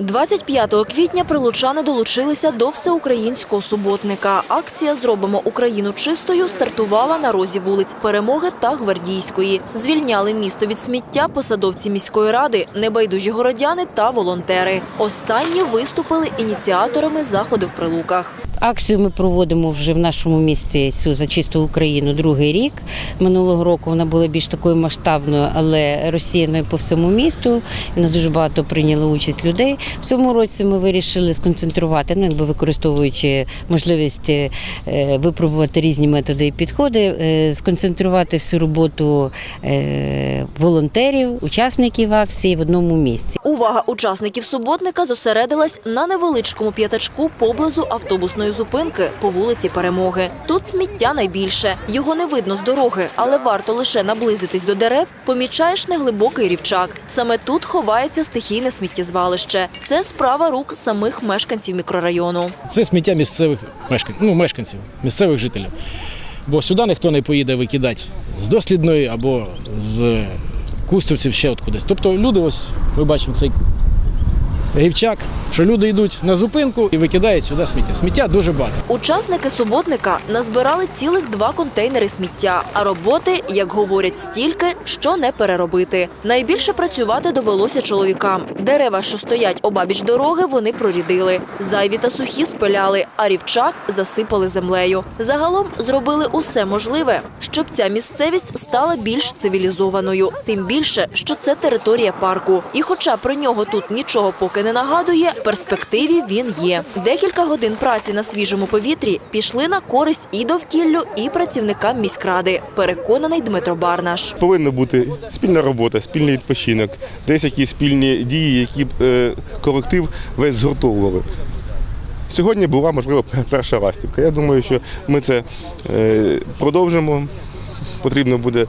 25 квітня прилучани долучилися до всеукраїнського суботника. Акція Зробимо Україну чистою стартувала на розі вулиць Перемоги та Гвардійської. Звільняли місто від сміття посадовці міської ради, небайдужі городяни та волонтери. Останні виступили ініціаторами заходу в Прилуках. Акцію ми проводимо вже в нашому місті цю за чисту Україну другий рік. Минулого року вона була більш такою масштабною, але розсіяною по всьому місту. І нас дуже багато прийняло участь людей. В цьому році ми вирішили сконцентрувати, ну якби використовуючи можливість е, випробувати різні методи і підходи, е, сконцентрувати всю роботу е, волонтерів, учасників акції в одному місці. Увага учасників суботника зосередилась на невеличкому п'ятачку поблизу автобусної зупинки по вулиці Перемоги. Тут сміття найбільше. Його не видно з дороги, але варто лише наблизитись до дерев, помічаєш неглибокий рівчак. Саме тут ховається стихійне сміттєзвалище. Це справа рук самих мешканців мікрорайону. Це сміття місцевих мешканців, ну, мешканців, місцевих жителів. Бо сюди ніхто не поїде викидати з дослідної або з кустовців ще от кудись. Тобто люди, ось ми бачимо цей рівчак, що люди йдуть на зупинку і викидають сюди сміття. Сміття дуже багато. Учасники суботника назбирали цілих два контейнери сміття, а роботи, як говорять, стільки, що не переробити. Найбільше працювати довелося чоловікам. Дерева, що стоять обабіч дороги, вони прорідили. Зайві та сухі спиляли, а рівчак засипали землею. Загалом зробили усе можливе, щоб ця місцевість стала більш цивілізованою. Тим більше, що це територія парку. І хоча про нього тут нічого поки не нагадує, в перспективі він є. Декілька годин праці на свіжому повітрі пішли на користь і довкіллю, і працівникам міськради. Переконаний Дмитро Барнаш. Повинна бути спільна робота, спільний відпочинок, десь якісь спільні дії, які б е, колектив весь згуртовували. Сьогодні була, можливо, перша ластівка. Я думаю, що ми це е, продовжимо. Потрібно буде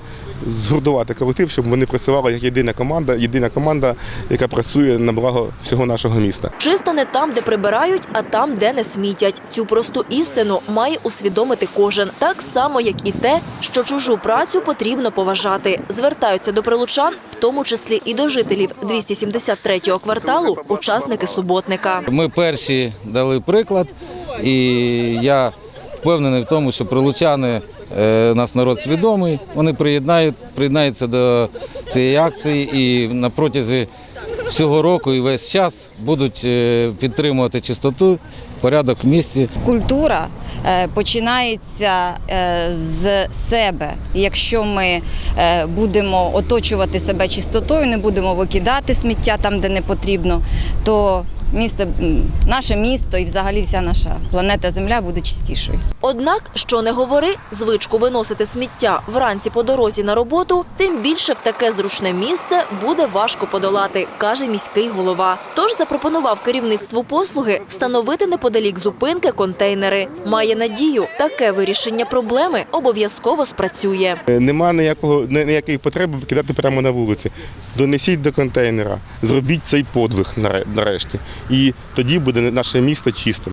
згуртувати колектив, щоб вони працювали як єдина команда, єдина команда, яка працює на благо всього нашого міста. Чисто не там, де прибирають, а там, де не смітять. Цю просту істину має усвідомити кожен, так само, як і те, що чужу працю потрібно поважати. Звертаються до прилучан, в тому числі і до жителів 273-го кварталу, учасники суботника. Ми перші дали приклад, і я впевнений в тому, що прилучани нас народ свідомий. Вони приєднають, приєднаються до цієї акції і на протязі всього року і весь час будуть е, підтримувати чистоту, порядок в місті. культура е, починається е, з себе. Якщо ми е, будемо оточувати себе чистотою, не будемо викидати сміття там, де не потрібно, то місто, наше місто і взагалі вся наша планета Земля буде чистішою. Однак, що не говори, звичку виносити сміття вранці по дорозі на роботу, тим більше в таке зручне місце буде важко подолати, каже міський голова. Тож запропонував керівництву послуги встановити неподалік зупинки контейнери. Має надію, таке вирішення проблеми обов'язково спрацює. Е, Нема ніякого ні- ніякої потреби викидати прямо на вулиці. Донесіть до контейнера, зробіть цей подвиг наре- нарешті. І тоді буде наше місто чистим.